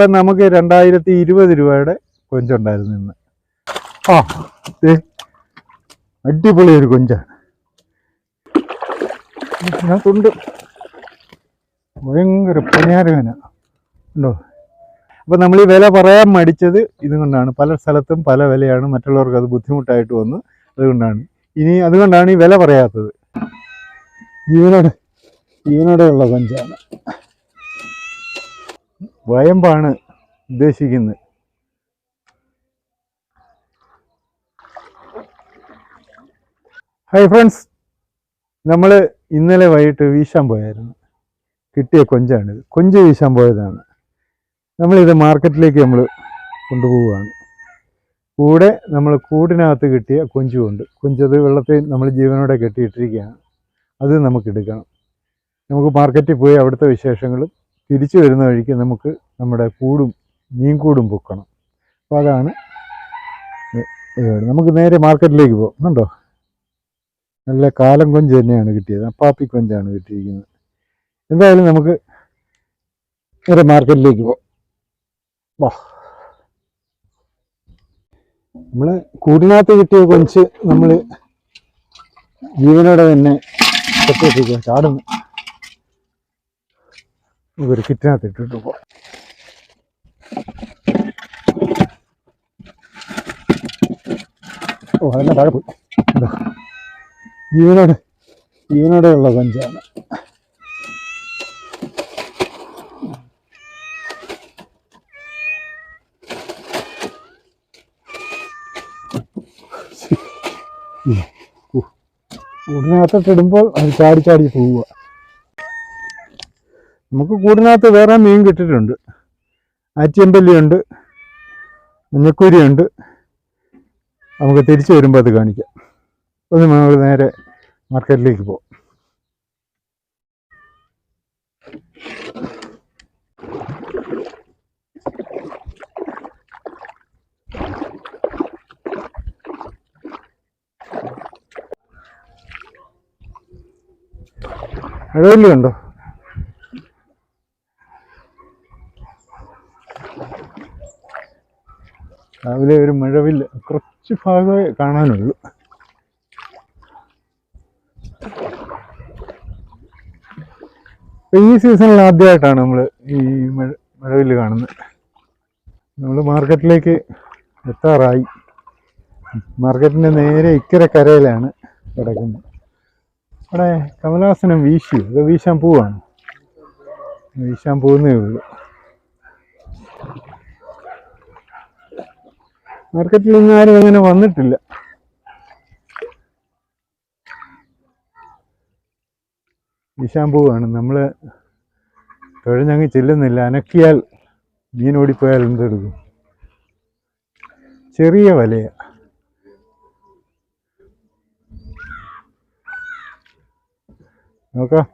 ഇപ്പം നമുക്ക് രണ്ടായിരത്തി ഇരുപത് രൂപയുടെ കൊഞ്ചുണ്ടായിരുന്നു ഇന്ന്. ആ അടിപൊളി ഒരു കൊഞ്ചാണ് ഇതിനകത്തുണ്ട്. ഭയങ്കര പനിയാരവന ഉണ്ടോ? അപ്പം നമ്മൾ ഈ വില പറയാൻ മടിച്ചത് ഇതുകൊണ്ടാണ്. പല സ്ഥലത്തും പല വിലയാണ്. മറ്റുള്ളവർക്ക് അത് ബുദ്ധിമുട്ടായിട്ട് വന്നു. അതുകൊണ്ടാണ്. ഇനി അതുകൊണ്ടാണ് ഈ വില പറയാത്തത്. ജീവനോടെ ജീവനോടെയുള്ള കൊഞ്ചാണ്. വയമ്പാണ് ഉദ്ദേശിക്കുന്നത്. ഹായ് ഫ്രണ്ട്സ് നമ്മൾ ഇന്നലെ വൈകിട്ട് വീശാൻ പോയായിരുന്നു. കിട്ടിയ കൊഞ്ചാണിത്. കൊഞ്ച് വീശാൻ പോയതാണ്. നമ്മളിത് മാർക്കറ്റിലേക്ക് നമ്മൾ കൊണ്ടുപോവുകയാണ്. കൂടെ നമ്മൾ കൂടിനകത്ത് കിട്ടിയ കൊഞ്ചുമുണ്ട്. കൊഞ്ചത് വെള്ളത്തിൽ നമ്മൾ ജീവനോടെ കെട്ടിയിട്ടിരിക്കുകയാണ്. അത് നമുക്കെടുക്കണം നമുക്ക് മാർക്കറ്റിൽ പോയി അവിടുത്തെ വിശേഷങ്ങളും തിരിച്ചു വരുന്ന വഴിക്ക് നമുക്ക് നമ്മുടെ കൂടും മീൻകൂടും പൊക്കണം. അപ്പോൾ അതാണ് നമുക്ക് നേരെ മാർക്കറ്റിലേക്ക് പോകും. കണ്ടോ? നല്ല കാലം കൊഞ്ച് തന്നെയാണ് കിട്ടിയത്. അപ്പാപ്പി കൊഞ്ചാണ് കിട്ടിയിരിക്കുന്നത്. എന്തായാലും നമുക്ക് നേരെ മാർക്കറ്റിലേക്ക് പോകാം. വാ. നമ്മൾ കൂടിനകത്ത് കിട്ടിയ കൊഞ്ച് നമ്മൾ ജീവനോടെ തന്നെ ചാടുന്നു. ഒരു കിറ്റിനകത്ത് ഇട്ടിട്ട് പോവാം ഓ അതെല്ലാം താഴെ പോയി ഇതാ. ജീവനോടെ ജീവനോടെയുള്ള കൊഞ്ചാണ് കൂടിനകത്തോട്ട് ഇടുമ്പോൾ അത് ചാടി ചാടി പോവുക നമുക്ക് കൂടിനകത്ത് വേറെ മീൻ കിട്ടിയിട്ടുണ്ട്. ആറ്റിയമ്പല്ലിയുണ്ട് മഞ്ഞക്കുരിയുണ്ട് നമുക്ക് തിരിച്ചു വരുമ്പോൾ അത് കാണിക്കാം. ഒന്ന് നമ്മൾ നേരെ മാർക്കറ്റിലേക്ക് പോകും മഴവല്ലി ഉണ്ടോ? രാവിലെ ഒരു മഴവിൽ കുറച്ച് ഭാഗമേ കാണാനുള്ളൂ. ഈ സീസണിൽ ആദ്യമായിട്ടാണ് നമ്മൾ ഈ മഴ മഴവിൽ കാണുന്നത്. നമ്മൾ മാർക്കറ്റിലേക്ക് എത്താറായി. മാർക്കറ്റിന്റെ നേരെ ഇക്കര കരയിലാണ് കിടക്കുന്നത്. അവിടെ കമലാസനം വീശിയോ അത് വീശാൻ പോവാണ്. വീശാൻ പോകുന്നേ ഉള്ളൂ. മാർക്കറ്റിൽ ഇന്ന് ആരും അങ്ങനെ വന്നിട്ടില്ല. ആണ്. നമ്മൾ തുഴഞ്ഞങ്ങ് ചെല്ലുന്നില്ല. അനക്കിയാൽ മീൻ ഓടിപ്പോയാൽ എന്തെടുക്കും ചെറിയ വലയാണ് നോക്കാം.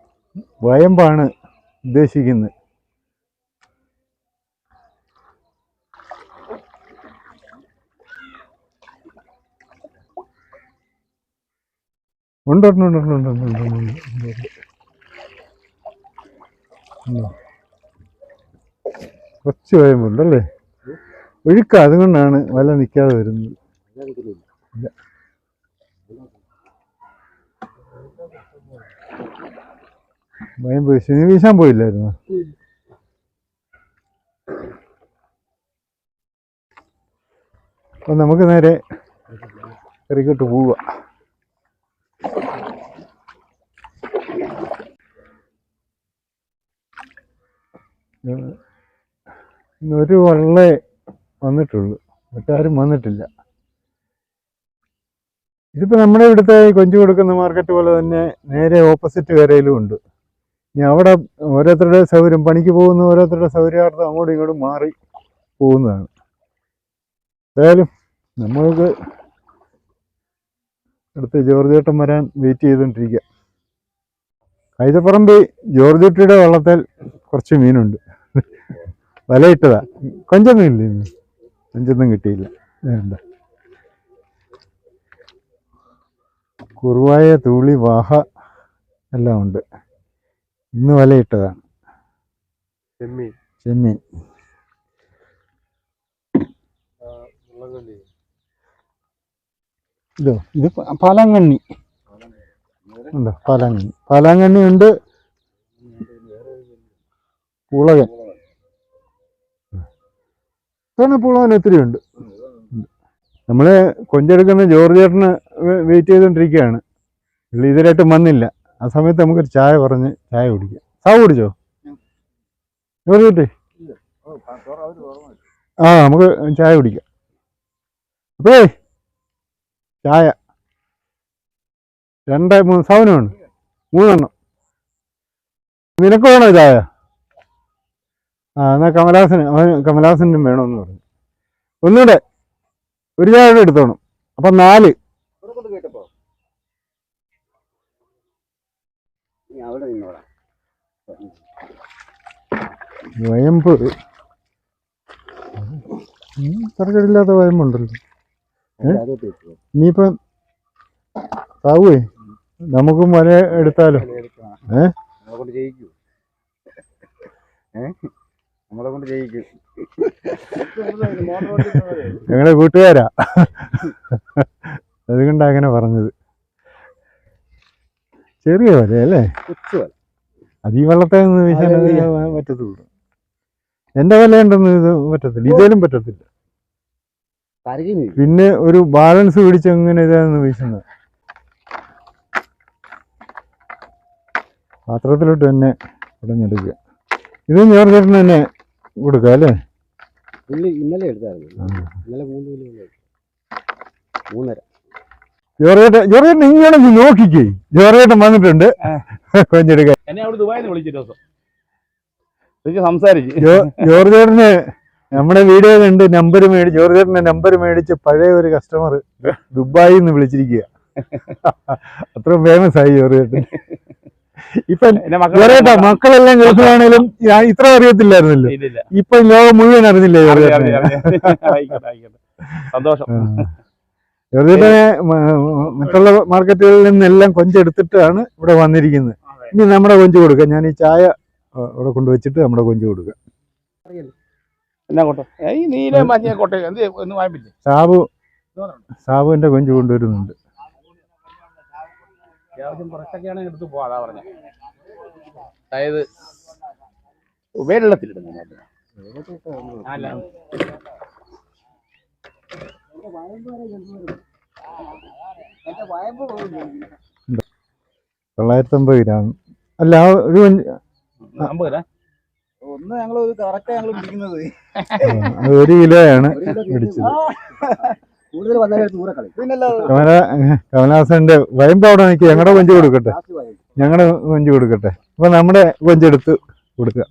വയമ്പാണ് ഉദ്ദേശിക്കുന്നത്. ഉണ്ട് ഉണ്ട് ഉണ്ട് ഉണ്ട് ഉണ്ട് ഉണ്ട് ഉണ്ട് കുറച്ച് ഒഴുക്ക അതുകൊണ്ടാണ് വല നിൽക്കാതെ വരുന്നത്. ഇല്ല ഭയം വീശാൻ പോയില്ലായിരുന്നു? അപ്പൊ നമുക്ക് നേരെ കറിക്കോട്ട് പോവുക. ഇന്നൊരു വള്ളേ വന്നിട്ടുള്ളൂ. മറ്റാരും വന്നിട്ടില്ല. ഇതിപ്പോ നമ്മുടെ ഇവിടുത്തെ കൊഞ്ചു കൊടുക്കുന്ന മാർക്കറ്റ് പോലെ തന്നെ നേരെ ഓപ്പോസിറ്റ് കരയിലും ഉണ്ട്. ഇനി അവിടെ ഓരോരുത്തരുടെ സൗകര്യം പണിക്ക് പോകുന്ന ഓരോരുത്തരുടെ സൗകര്യാർത്ഥം അങ്ങോട്ടും ഇങ്ങോട്ടും മാറി പോകുന്നതാണ്. എന്തായാലും നമ്മൾക്ക് അടുത്ത് ജോർജ് വരാൻ വെയിറ്റ് ചെയ്തുകൊണ്ടിരിക്കുക കൈതപ്പറമ്പ് ജോർജ് കുട്ടിയുടെ വള്ളത്തിൽ കുറച്ച് മീനുണ്ട്. വലയിട്ടതാ. കൊഞ്ചൊന്നും ഇല്ല കൊഞ്ചൊന്നും കിട്ടിയില്ല. കുറുവായ തൂളി വാഹ എല്ലാം ഉണ്ട്. ഇന്ന് വലയിട്ടതാണ് ചെമ്മീൻ. ചെമ്മീൻ. ഇതോ ഇത് പാലാങ്കണ്ണി. ഉണ്ടോ? പാലാങ്കണ്ണി. പാലാങ്കണ്ണി ഉണ്ട്. പുളകൻ ഇത്തവണ പുളകൻ ഒത്തിരി ഉണ്ട്. നമ്മൾ കൊഞ്ചെടുക്കുന്ന ജോർജ് ചേട്ടന് വെയിറ്റ് ചെയ്തുകൊണ്ടിരിക്കുകയാണ് പുള്ളി ഇതുവരെയായിട്ടും വന്നില്ല. ആ സമയത്ത് നമുക്കൊരു ചായ പറഞ്ഞ് ചായ കുടിക്കാം. സാവ് കുടിച്ചോ? ജോർജ് ചേട്ടേ? ആ നമുക്ക് ചായ കുടിക്കാം. അപ്പേ ചായ. രണ്ട് മൂന്ന് സാധനമാണ് മൂന്നെണ്ണം. നിനക്ക് വേണോ ചായ? ആ എന്നാ കമലഹാസന് അവൻ കമലഹാസനും വേണമെന്ന് പറഞ്ഞു. ഒന്നുകൂടെ ഒരു ചായ എടുത്തോണം. അപ്പം നാല്. വയമ്പ്. തറക്കടില്ലാത്ത വയമ്പുണ്ടല്ലോ. ഇനിയിപ്പം സാവുവേ നമുക്കും വല എടുത്താലോ? ഏ? നമ്മളെ കൊണ്ട് ജയിക്കും. ഏ നമ്മളെ കൊണ്ട് ജയിക്കൂ ഞങ്ങളെ കൂട്ടുകാരാ അതുകൊണ്ടാ അങ്ങനെ പറഞ്ഞത്. ചെറിയ വല അല്ലേ? കൊച്ചു വല. അത് ഈ വെള്ളത്തെ വീശാൻ പറ്റത്തുള്ളൂ. എന്റെ വല ഉണ്ടെന്ന് ഇത് പറ്റത്തില്ല. ഇതേലും പറ്റത്തില്ല. പിന്നെ ഒരു ബാലൻസ് പിടിച്ച് അങ്ങനെ ഇതാന്ന് വീശുന്നത്? പാത്രത്തിലോട്ട് തന്നെ ഉടഞ്ഞെടുക്കുക ഇത് ഞാൻ തന്നെ കൊടുക്കുക അല്ലേ? പുള്ളി ഇന്നലെ എടുത്തായിരുന്നു. ഇന്നലെ മൂന്ന് കിലോ. മൂന്നര. ജോർജേട്ടൻ ജോർജേട്ടൻ ഇങ്ങനെ ഒന്ന് നോക്കിക്കേ. ജോർജേട്ടൻ വന്നിട്ടുണ്ട്. കൊഞ്ചെടുക്കാൻ എന്നെ അവിടെ ദുബായിൽ നിന്ന് വിളിച്ചിട്ട് ദിവസം. എനിക്ക് സംസാരിച്ച്. ജോ- ജോർജേട്ടന് നമ്മുടെ വീഡിയോ കണ്ട് നമ്പർ മേടിച്ച് ജോർജേട്ടന്റെ നമ്പർ മേടിച്ച് പഴയ ഒരു കസ്റ്റമർ ദുബായിൽ നിന്ന് വിളിച്ചിരിക്കുക. അത്ര ഫേമസ് ആയി ജോർജേട്ടൻ. ഇപ്പൊ മക്കളെ മക്കളെല്ലാം ഗൾഫിലാണേലും ഞാൻ ഇത്ര അറിയത്തില്ലായിരുന്നല്ലോ. ഇല്ലില്ല. ഇപ്പൊ ലോകം മുഴുവൻ അറിഞ്ഞില്ലേ സന്തോഷം. മറ്റുള്ള മാർക്കറ്റുകളിൽ നിന്നെല്ലാം കൊഞ്ചെടുത്തിട്ടാണ് ഇവിടെ വന്നിരിക്കുന്നത്. ഇനി നമ്മുടെ കൊഞ്ച് കൊടുക്കാം. ഞാൻ ഈ ചായ ഇവിടെ കൊണ്ടുവച്ചിട്ട് നമ്മുടെ കൊഞ്ച് കൊടുക്കാം. എന്നാ കോട്ടെ ഈ നീല മഞ്ഞ കോട്ടെ എന്ത് സാബു സാബുവിന്റെ കൊഞ്ച് കൊണ്ടുവരുന്നുണ്ട്. അത്യാവശ്യം കുറച്ചൊക്കെയാണ് എടുത്ത് പോവാ പറഞ്ഞത് അതായത് വെള്ളത്തിലിടുന്നു അല്ല? തൊള്ളായിരത്തി ഗ്രാം. അല്ല ആ ഒരു അമ്പത് രൂപ ഒന്ന് ഞങ്ങൾ ഒരു കറക്റ്റ് ഞങ്ങൾ പിടിക്കുന്നത്. അത് ഒരു കിലോയാണ് പിടിച്ചത്. കൂടുതൽ വന്നാലും ദൂരെ കളി. പിന്നല്ല കമല കമലഹാസന്റെ വയമ്പ് അവിടെ നിൽക്കുക ഞങ്ങളുടെ കൊഞ്ച് കൊടുക്കട്ടെ. ഞങ്ങളുടെ കൊഞ്ച് കൊടുക്കട്ടെ. അപ്പൊ നമ്മുടെ കൊഞ്ചെടുത്ത് കൊടുക്കുക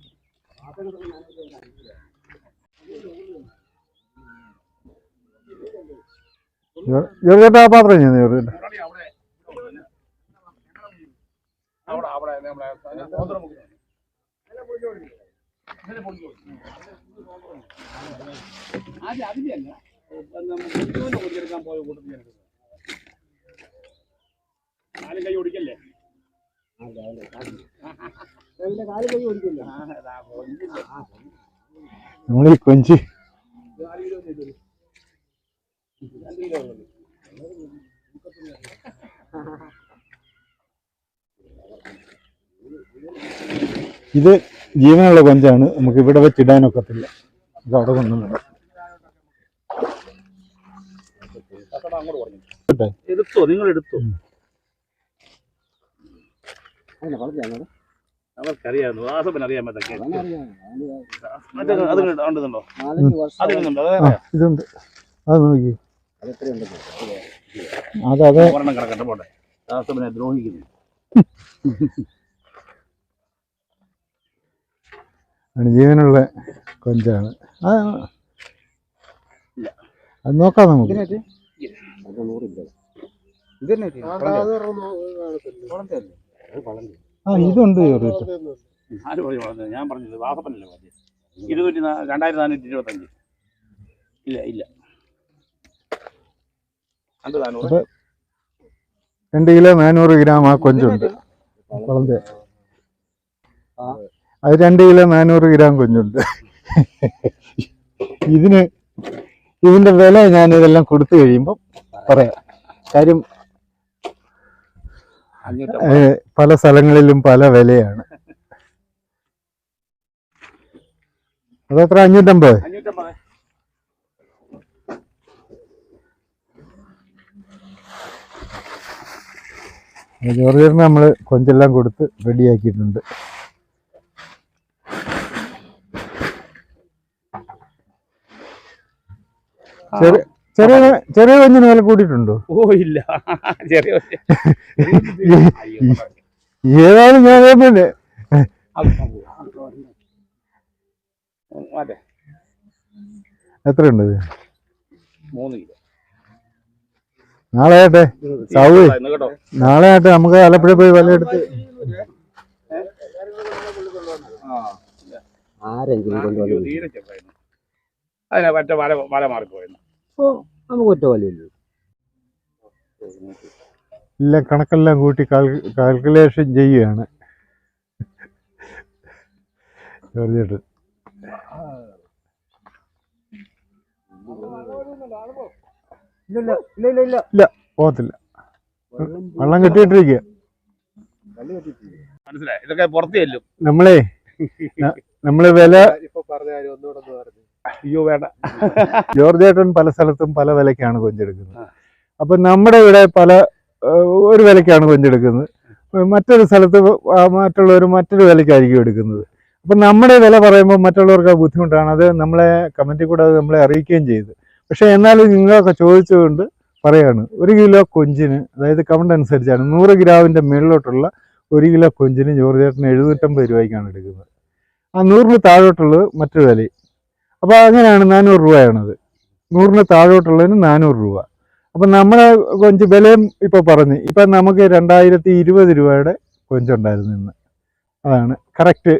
ജോർജേട്ടാ ആ പാത്രം ഞാൻ ആദ്യം അതിന്റെ അല്ല. നമുക്ക് കൊടുത്തെടുക്കാൻ പോയ കൂട്ടത്തിൽ നാലും കൈ ഓടിക്കല്ലേ? നമ്മളീ കൈ ഓടിക്കില്ല? നമ്മൾ ഈ കൊഞ്ച്. ഇത് ജീവനുള്ള കൊഞ്ചാണ്. നമുക്ക് ഇവിടെ വെച്ചിടാനൊക്കത്തില്ല. ഇത് അവിടെ കൊണ്ടുവന്നിടാം. അങ്ങോട്ട് പറഞ്ഞു എടുത്തോ നിങ്ങൾ എടുത്തോ. അതിനെ വളർത്തിയാണ് അവർക്കറിയാമോ വാസപ്പൻ അറിയാൻ പറ്റൊക്കെ അറിയാം മറ്റേ അത് ഉണ്ടെന്നുണ്ടോ നാലഞ്ച് വർഷം. അത് ഇടുന്നുണ്ടോ ആ ഇതുണ്ട്. അത് നോക്കി. അത് ഒരെണ്ണം കിടക്കട്ടെ പോട്ടെ. ദ്രോഹിക്കുന്നു. കൊഞ്ചാണ്. ആ അത് നോക്കാം നമുക്ക്. അത് നൂറില്ല ആ ഇതുണ്ട് ഞാൻ പറഞ്ഞത് വാസപ്പനല്ലേ പറഞ്ഞത് ഇരുന്നൂറ്റി രണ്ടായിരത്തി നാനൂറ്റി ഇരുപത്തഞ്ച്. ഇല്ല ഇല്ല. രണ്ട് കിലോ നാനൂറ് ഗ്രാം ആ കൊഞ്ചുണ്ട്. അത് രണ്ട് കിലോ നാനൂറ് ഗ്രാം കൊഞ്ചുണ്ട്. ഇതിന് ഇതിന്റെ വില ഞാൻ ഇതെല്ലാം കൊടുത്തു കഴിയുമ്പോൾ പറയാം. കാര്യം പല സ്ഥലങ്ങളിലും പല വിലയാണ്. അതെത്ര അഞ്ഞൂറ്റമ്പത്? ജോർജറിന് നമ്മൾ നമ്മൾ കൊഞ്ചെല്ലാം കൊടുത്ത് റെഡിയാക്കിയിട്ടുണ്ട്. ചെറിയ ചെറിയ ചെറിയ കൊഞ്ചിന് വില കൂടിയിട്ടുണ്ടോ? ഓ ഇല്ല. ചെറിയ ഏതായാലും ഞാൻ തന്നെ. അത് അതെ എത്രയുണ്ട്? മൂന്ന് കിലോ. നാളെ ആട്ടെ കേട്ടോ. നാളെ ആട്ടെ നമുക്ക് ആലപ്പുഴ പോയി വില എടുത്ത്. അതിനെ മറ്റേ വല വല മാറിപ്പോയിരുന്നു നമുക്ക് ഒറ്റ എല്ലാം കണക്കെല്ലാം കൂട്ടി കാൽക്കുലേഷൻ ചെയ്യുകയാണ്. പറഞ്ഞിട്ട്. ഇല്ല ഇല്ല ഇല്ല. ഇല്ല പോകത്തില്ല. വെള്ളം കെട്ടിയിട്ടിരിക്കുക. മനസ്സിലായി. ഇതൊക്കെ പുറത്ത് ചെല്ലും. നമ്മളെ വില ഇപ്പൊ പറഞ്ഞ കാര്യം ഒന്നുകൂടെ ഒന്ന് പറഞ്ഞു. അയ്യോ വേണ്ട. ജോർജേട്ടൻ പല സ്ഥലത്തും പല വിലക്കാണ് കൊഞ്ചെടുക്കുന്നത്. അപ്പൊ നമ്മുടെ ഇവിടെ പല ഒരു വിലക്കാണ് കൊഞ്ചെടുക്കുന്നത്. മറ്റൊരു സ്ഥലത്ത് മറ്റുള്ളവർ മറ്റൊരു വിലക്കായിരിക്കും എടുക്കുന്നത്. അപ്പൊ നമ്മുടെ വില പറയുമ്പോൾ മറ്റുള്ളവർക്ക് ബുദ്ധിമുട്ടാണ്. അത് നമ്മളെ കമന്റിൽ കൂടെ അത് നമ്മളെ അറിയിക്കുകയും ചെയ്തു. പക്ഷെ എന്നാലും നിങ്ങളൊക്കെ ചോദിച്ചുകൊണ്ട് പറയാണ് ഒരു കിലോ കൊഞ്ചിന് അതായത് കമന്റ് അനുസരിച്ചാണ് നൂറ് ഗ്രാമിന്റെ മുകളിലോട്ടുള്ള ഒരു കിലോ കൊഞ്ചിന് ജോർജേട്ടന് എഴുന്നൂറ്റമ്പത് രൂപയ്ക്കാണ് എടുക്കുന്നത്. ആ നൂറിന് താഴോട്ടുള്ളത് മറ്റൊരു വിലയും. അപ്പോൾ അങ്ങനെയാണ് നാനൂറ് രൂപയാണത്. നൂറിന് താഴോട്ടുള്ളതിന് നാനൂറ് രൂപ. അപ്പം നമ്മളെ കൊഞ്ച് വിലയും ഇപ്പോൾ പറഞ്ഞു. ഇപ്പം നമുക്ക് രണ്ടായിരത്തി ഇരുപത് രൂപയുടെ കൊഞ്ചുണ്ടായിരുന്നു ഇന്ന്. അതാണ് കറക്റ്റ്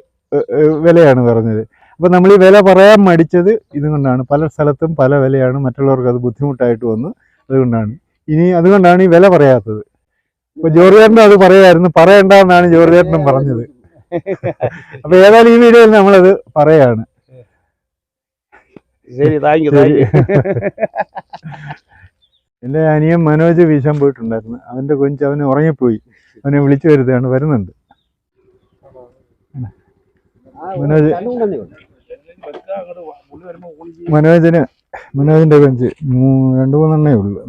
വിലയാണ് പറഞ്ഞത്. അപ്പം നമ്മൾ ഈ വില പറയാൻ മടിച്ചത് ഇതുകൊണ്ടാണ്. പല സ്ഥലത്തും പല വിലയാണ്. മറ്റുള്ളവർക്ക് അത് ബുദ്ധിമുട്ടായിട്ട് വന്നു. അതുകൊണ്ടാണ്. ഇനി അതുകൊണ്ടാണ് ഈ വില പറയാത്തത്. ഇപ്പൊ ജോർജേട്ടനും അത് പറയായിരുന്നു. പറയണ്ട എന്നാണ് ജോർജേട്ടനും പറഞ്ഞത്. അപ്പൊ ഏതായാലും ഈ വീഡിയോയിൽ നമ്മളത് പറയാണ്. ശരി താങ്ക് യു. താങ്ക് യു എന്റെ അനിയൻ മനോജ് വീശാൻ പോയിട്ടുണ്ടായിരുന്നു അവന്റെ കൊഞ്ച് അവന് ഉറങ്ങിപ്പോയി അവനെ വിളിച്ചു വരുത്തുകയാണ് വരുന്നുണ്ട് മനോജ് മനോജിന് മനോജിന്റെ കൊഞ്ച് രണ്ടു മൂന്നെണ്ണേ ഉള്ളു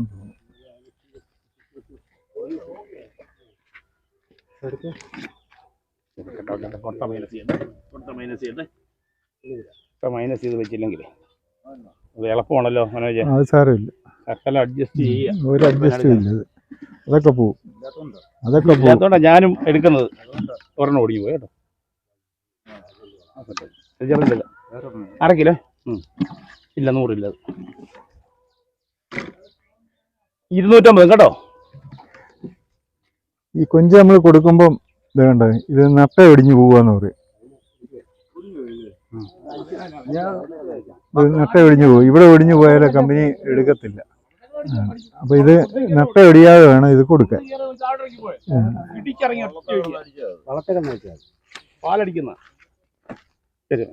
മൈനസ് ചെയ്ത് വെച്ചില്ലെങ്കിൽ അത് എളുപ്പമാണല്ലോ മനോജ്. അത് സാരമില്ല. ശക്കല അഡ്ജസ്റ്റ് ചെയ്യുക ഒരു അഡ്ജസ്റ്റ് ഇല്ല ഇത് അതൊക്കെ പോവും. അതൊക്കെ പോവും. ഇല്ലാത്തോണ്ടാ ഞാനും എടുക്കുന്നത്. ഒരെണ്ണം ഓടിഞ്ഞു പോയി കേട്ടോ. ഇത് ചെറുതില്ല അര കിലോ? ഉം. ഇല്ല നൂറില്ല അത്. ഇരുന്നൂറ്റമ്പത് കേട്ടോ. ഈ കൊഞ്ച് നമ്മൾ കൊടുക്കുമ്പം ഇത് കണ്ട? ഇത് നട്ട ഒടിഞ്ഞു പോവാന്ന് പറയും. നട്ട ഒടിഞ്ഞു പോകും ഇവിടെ ഒടിഞ്ഞു പോയാലേ കമ്പനി എടുക്കത്തില്ല. അപ്പൊ ഇത് നട്ട ഒടിയാതെ വേണം ഇത് കൊടുക്കാൻ. പാലടിക്കുന്ന. ശരി.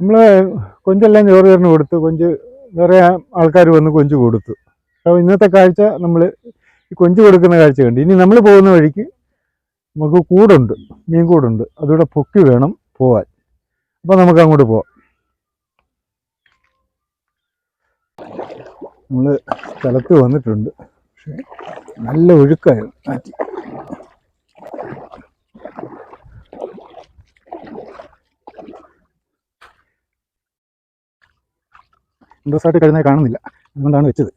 നമ്മൾ കൊഞ്ചെല്ലാം ചോറ് കൊടുത്തു. കൊഞ്ച് വേറെ ആൾക്കാർ വന്ന് കൊഞ്ച് കൊടുത്തു. അപ്പോൾ ഇന്നത്തെ കാഴ്ച നമ്മൾ ഈ കൊഞ്ച് കൊടുക്കുന്ന കാഴ്ച കണ്ടു. ഇനി നമ്മൾ പോകുന്ന വഴിക്ക് നമുക്ക് കൂടുണ്ട്. മീൻ കൂടുണ്ട് അതുകൂടെ പൊക്കി വേണം. പോവാൻ. അപ്പോൾ നമുക്ക് അങ്ങോട്ട് പോവാം. നമ്മൾ സ്ഥലത്ത് വന്നിട്ടുണ്ട്. പക്ഷേ നല്ല ഒഴുക്കായിരുന്നു കാറ്റ് ഇൻട്രസ്റ്റ് കഴിഞ്ഞാൽ കാണുന്നില്ല. അതുകൊണ്ടാണ് വെച്ചത്.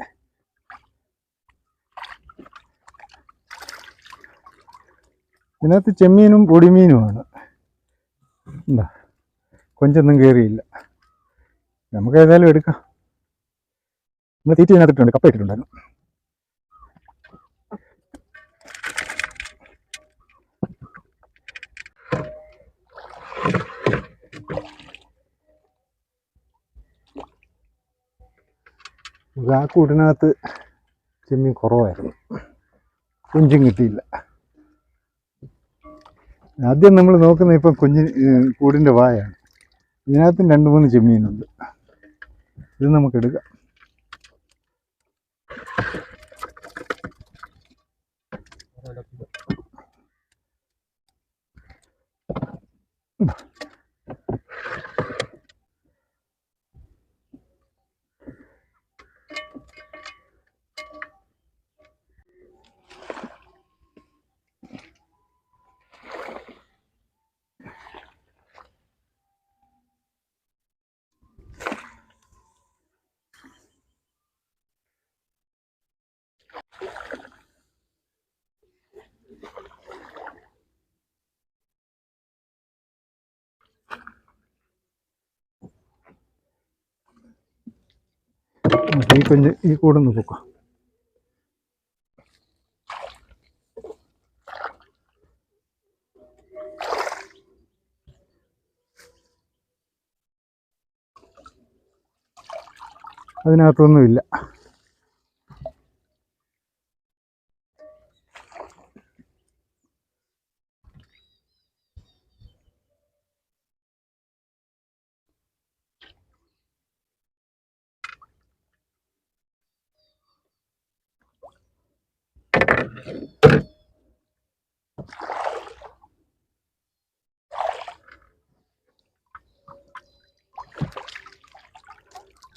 ഇതിനകത്ത് ചെമ്മീനും പൊടിമീനുമാണ്. എന്താ കൊഞ്ചൊന്നും കയറിയില്ല നമുക്ക് ഏതായാലും എടുക്കാം. നമ്മൾ തീറ്റ ഇതിനകത്തിട്ടുണ്ട്. കപ്പ ഇട്ടിട്ടുണ്ടായിരുന്നു. ആ കൂട്ടിനകത്ത് ചെമ്മീൻ കുറവായിരുന്നു. കുഞ്ചും കിട്ടിയില്ല. ആദ്യം നമ്മൾ നോക്കുന്ന ഇപ്പം കുഞ്ഞ് കൂടിന്റെ വായാണ്. ഇതിനകത്തും രണ്ട് മൂന്ന് ചെമ്മീനുണ്ട്. ഇത് നമുക്ക് എടുക്കാം നമുക്ക് ഈ കുഞ്ഞ് ഈ കൂടൊന്ന് പൊക്കാം. അതിനകത്തൊന്നുമില്ല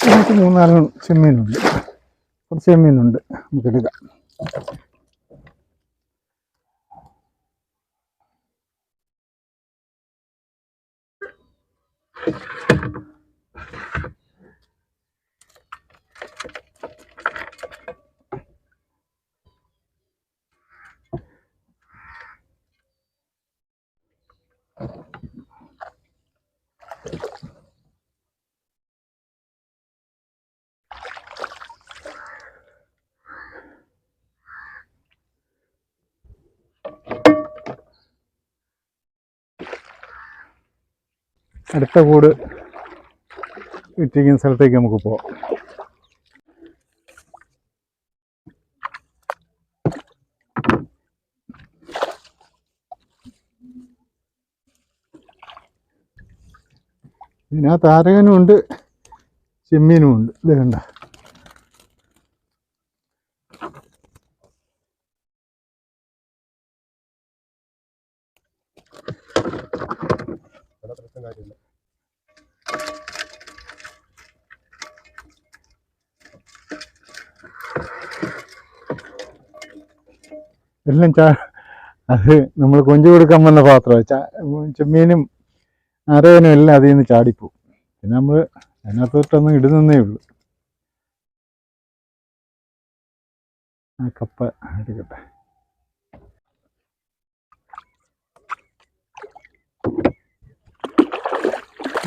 നമുക്ക് മൂന്നാൽ ചെമ്മീനുണ്ട്. കുറച്ച് ചെമ്മീനുണ്ട്. നമുക്ക് എടുക്കാം. അടുത്ത കൂട് ഇട്ടിരിക്കുന്ന സ്ഥലത്തേക്ക് നമുക്ക് പോവാം. ഇതിനകത്ത് ആരകനും ഉണ്ട് ചെമ്മീനും ഉണ്ട് ഇത് കണ്ട. എല്ലാം ചാ അത് നമ്മൾ കൊഞ്ചു കൊടുക്കാൻ വന്ന പാത്രമാണ് ചാ ചെമ്മീനും അരവനും എല്ലാം അതിൽ നിന്ന് ചാടിപ്പോവും. പിന്നെ നമ്മൾ അതിനകത്തോട്ടൊന്നും ഇടുന്നേ ഉള്ളൂ. ആ കപ്പ എടുക്കട്ടെ.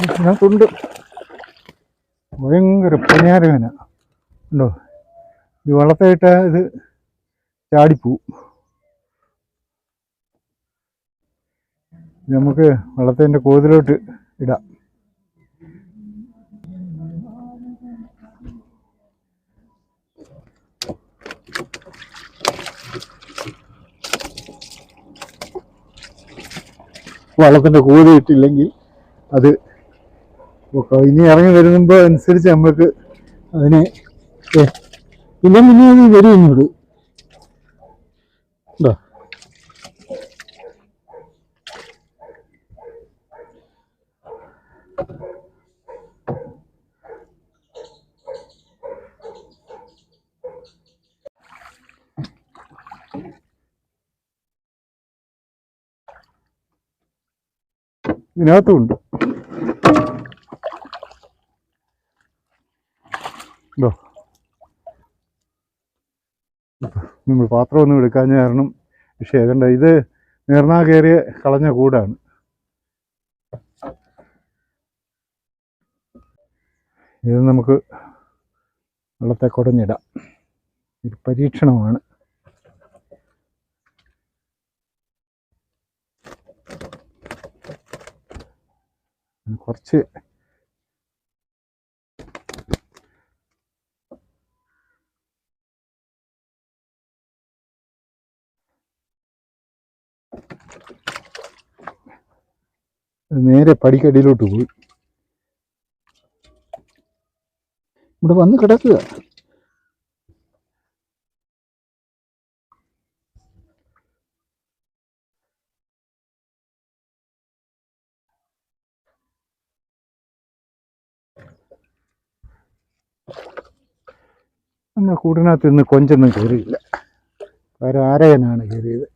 ഇതിനകത്തുണ്ട് ഭയങ്കര പനിയാരവന ഉണ്ടോ ഇത് വളർത്തായിട്ട് ഇത് ചാടിപ്പോവും ഇത് നമുക്ക് വളർത്തതിന്റെ കോതിലോട്ട് ഇടാം വള്ളത്തിന്റെ കൂതി ഇട്ടില്ലെങ്കിൽ അത്. ഇനി ഇറങ്ങി വരുമ്പോൾ അനുസരിച്ച് നമ്മൾക്ക് അതിനെ ഇല്ലെങ്കിൽ പിന്നെ അത് വരും ഇങ്ങോട്ട് ഉണ്ടോ ഇതിനകത്തുണ്ട്. ഉണ്ടോ നമ്മൾ പാത്രമൊന്നും എടുക്കാഞ്ഞ കാരണം വിഷയം. കണ്ട ഇത് നേർന്നാ കയറിയ കളഞ്ഞ കൂടാണ്. ഇത് നമുക്ക് വെള്ളത്തെ കുടഞ്ഞിടാം. ഒരു പരീക്ഷണമാണ്. കുറച്ച് നേരെ പടിക്കടിയിലോട്ട് പോയി. ഇവിടെ വന്ന് കിടക്കുക. കൂടിനകത്ത് ഇന്ന് കൊഞ്ചൊന്നും കയറിയില്ല. വേറെ ആരയനാണ് കയറിയത്?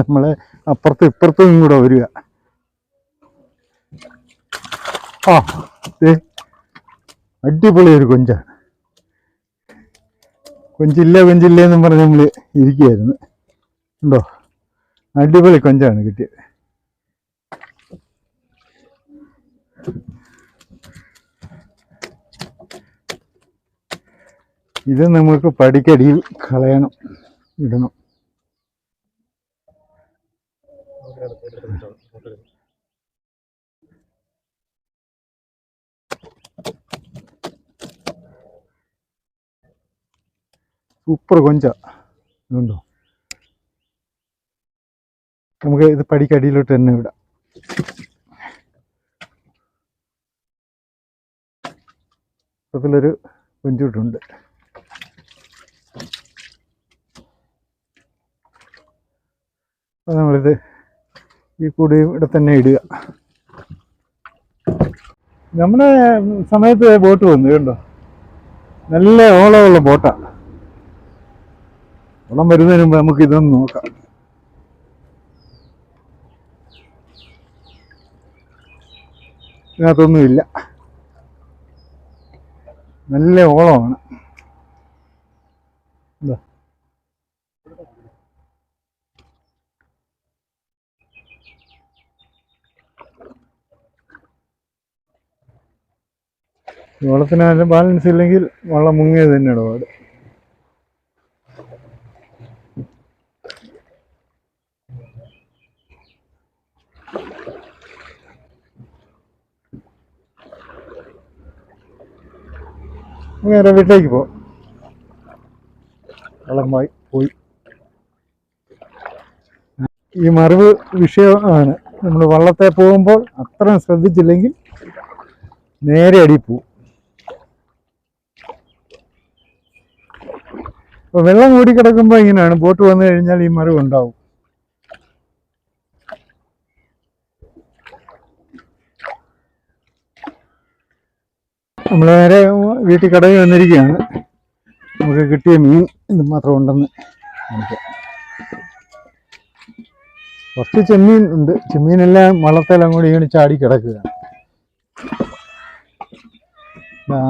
നമ്മളെ അപ്പുറത്തും ഇപ്പുറത്തും കൂടെ വരിക. ആ അടിപൊളി ഒരു കൊഞ്ചാണ് കൊഞ്ചില്ല കൊഞ്ചില്ല എന്നും പറഞ്ഞ് നമ്മൾ ഇരിക്കുകയായിരുന്നു ഉണ്ടോ? അടിപൊളി കൊഞ്ചാണ് കിട്ടിയത്. ഇത് നമുക്ക് പടിക്കടിയിൽ കളയണം ഇടണം. സൂപ്പർ കൊഞ്ച. ഇതുണ്ടോ? നമുക്ക് ഇത് പടിക്കടിയിലോട്ട് തന്നെ വിടാം. അതിലൊരു കൊഞ്ചൂട്ടുണ്ട് നമ്മളിത് ഈ കൂടി ഇവിടെ തന്നെ ഇടുക. നമ്മുടെ സമയത്ത് ബോട്ട് വന്നു കണ്ടോ? നല്ല ഓളമുള്ള ബോട്ടാണ് ഓളം വരുന്നതിന് മുമ്പ് നമുക്ക് ഇതൊന്ന് നോക്കാം. ഇതിനകത്തൊന്നുമില്ല നല്ല ഓളമാണ്. ഇതാ. വെള്ളത്തിന് ബാലൻസ് ഇല്ലെങ്കിൽ വെള്ളം മുങ്ങിയത് തന്നെ ഇടപാട് നേരെ വീട്ടിലേക്ക് പോ. വെള്ളമായി പോയി. ഈ മറിവ് വിഷയമാണ്. നമ്മൾ വള്ളത്തെ പോകുമ്പോൾ അത്രയും ശ്രദ്ധിച്ചില്ലെങ്കിൽ നേരെ അടി അപ്പോൾ വെള്ളം കൂടി കിടക്കുമ്പോ ഇങ്ങനെയാണ്. ബോട്ട് വന്നു കഴിഞ്ഞാൽ ഈ മറിവ് ഉണ്ടാവും. നമ്മൾ നേരെ വീട്ടിൽ കടയിൽ വന്നിരിക്കുകയാണ്. നമുക്ക് കിട്ടിയ മീൻ ഇത് മാത്രം ഉണ്ടെന്ന് കാണിക്കാം കുറച്ച് ചെമ്മീൻ ഉണ്ട്. ചെമ്മീനെല്ലാം വള്ളത്തെല്ലാം കൂടി ഇങ്ങനെ ചാടി കിടക്കുകയാണ്.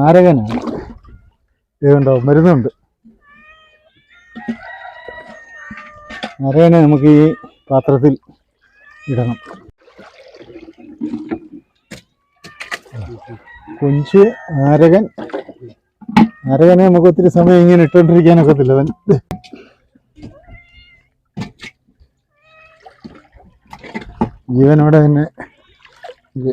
ആരകനാണ്. ഇതുണ്ടോ മരുന്നുണ്ട്. ആരകനെ നമുക്ക് ഈ പാത്രത്തിൽ ഇടണം. കൊഞ്ച് നാരകൻ. നാരകനെ നമുക്ക് ഒത്തിരി സമയം ഇങ്ങനെ ഇട്ടുകൊണ്ടിരിക്കാനൊക്കത്തില്ല. അവൻ ജീവനോടെ തന്നെ ഇത്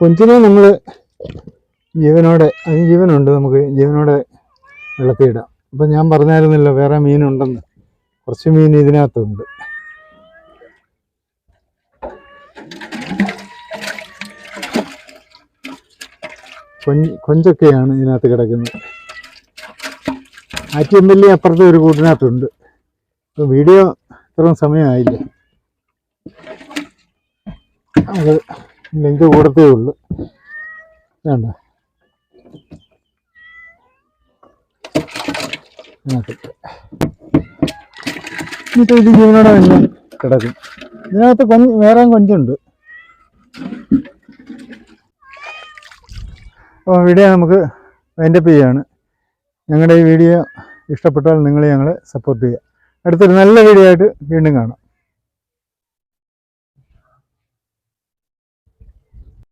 കൊഞ്ചിനെ നമ്മൾ ജീവനോടെ അതിന് ജീവനുണ്ട് നമുക്ക് ജീവനോടെ വെള്ളത്തിൽ അപ്പം ഞാൻ പറഞ്ഞായിരുന്നല്ലോ വേറെ മീനുണ്ടെന്ന്. കുറച്ച് മീൻ ഇതിനകത്തുണ്ട്. കൊഞ്ച് കൊഞ്ചൊക്കെയാണ് ഇതിനകത്ത് കിടക്കുന്നത്. ആറ്റിയമ്പല്ലി അപ്പുറത്തെ ഒരു കൂട്ടിനകത്തുണ്ട് അപ്പം വീഡിയോ ഇത്രയും സമയമായില്ലേ? അത് ലെങ്ക് കൂടത്തേ ഉള്ളൂ. വേണ്ട. എന്നിട്ട് ഇത് ജീവനോടെ തന്നെ കിടക്കും. ഇതിനകത്ത് കൊഞ്ച് വേറെ കൊഞ്ചുണ്ട്. അപ്പോൾ വീഡിയോ നമുക്ക് വൈൻഡപ്പ് ചെയ്യാണ്. ഞങ്ങളുടെ ഈ വീഡിയോ ഇഷ്ടപ്പെട്ടാൽ നിങ്ങൾ ഞങ്ങളെ സപ്പോർട്ട് ചെയ്യുക. അടുത്തൊരു നല്ല വീഡിയോ ആയിട്ട് വീണ്ടും കാണാം.